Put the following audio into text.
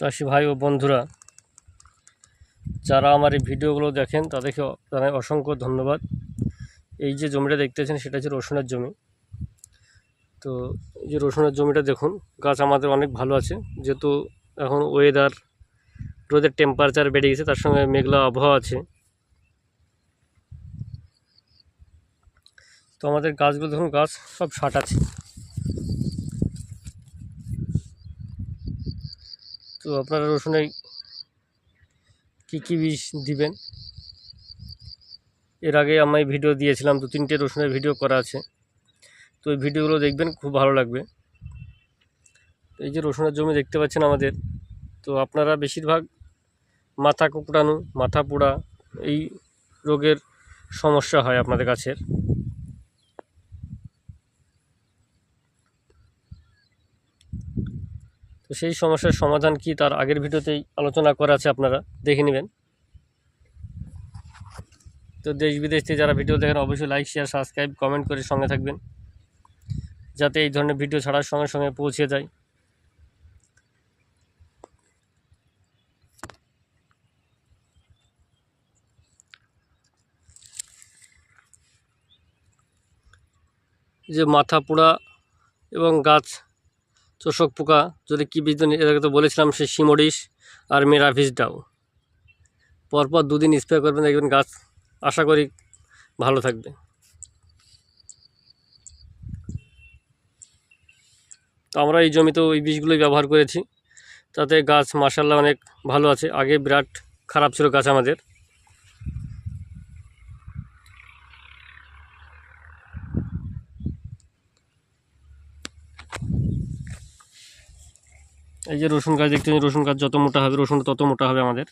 চাষি ভাই ও বন্ধুরা, যারা আমার এই ভিডিওগুলো দেখেন, তাদেরকে জানাই অসংখ্য ধন্যবাদ। এই যে জমিটা দেখতেছেন, সেটা হচ্ছে রসুনের জমি। তো এই যে রসুনের জমিটা দেখুন, গাছ আমাদের অনেক ভালো আছে। যেহেতু এখন ওয়েদার রোদের টেম্পারেচার বেড়ে গেছে, তার সঙ্গে মেঘলা আবহাওয়া আছে। তো আমাদের গাছগুলো দেখুন, গাছ সব ষাট আছে। তো আপনারা রসুনে কী কী বীজ দিবেন? এর আগে আমি ভিডিও দিয়েছিলাম, দু তিনটে রসুনের ভিডিও করা আছে। তো এই ভিডিওগুলো দেখবেন, খুব ভালো লাগবে। এই যে রসুনের জমি দেখতে পাচ্ছেন আমাদের, তো আপনারা বেশিরভাগ মাথা কুকড়ানো, মাথা পোড়া এই রোগের সমস্যা হয় আপনাদের গাছের তো সেই সমস্যার সমাধান কি তার আগের ভিডিওতেই আলোচনা করা আছে আপনারা, দেখে নেবেন। তো দেশ বিদেশ থেকে যারা ভিডিও দেখেন, অবশ্যই লাইক শেয়ার সাবস্ক্রাইব কমেন্ট করে সঙ্গে থাকবেন। যাতে এই ধরনের ভিডিও ছাড়ার সঙ্গে সঙ্গে পৌঁছে যায়। যে মাথা পোড়া এবং গাছ চোষক পোকা, যদি কী বীজ আগে তো বলেছিলাম সে সিমোডিস আর মেরাভিসডাও পরপর দুদিন স্প্রে করবেন, দেখবেন গাছ আশা করি ভালো থাকবে। তো আমরা এই জমিতেও এই বীজগুলোই ব্যবহার করেছি। তাতে গাছ মাসাল্লাহ অনেক ভালো আছে। আগে বিরাট খারাপ ছিল গাছ আমাদের। এই যে রসুন গাছ, দেখতে রসুন গাছ যত মোটা হবে রসুন তত মোটা হবে আমাদের।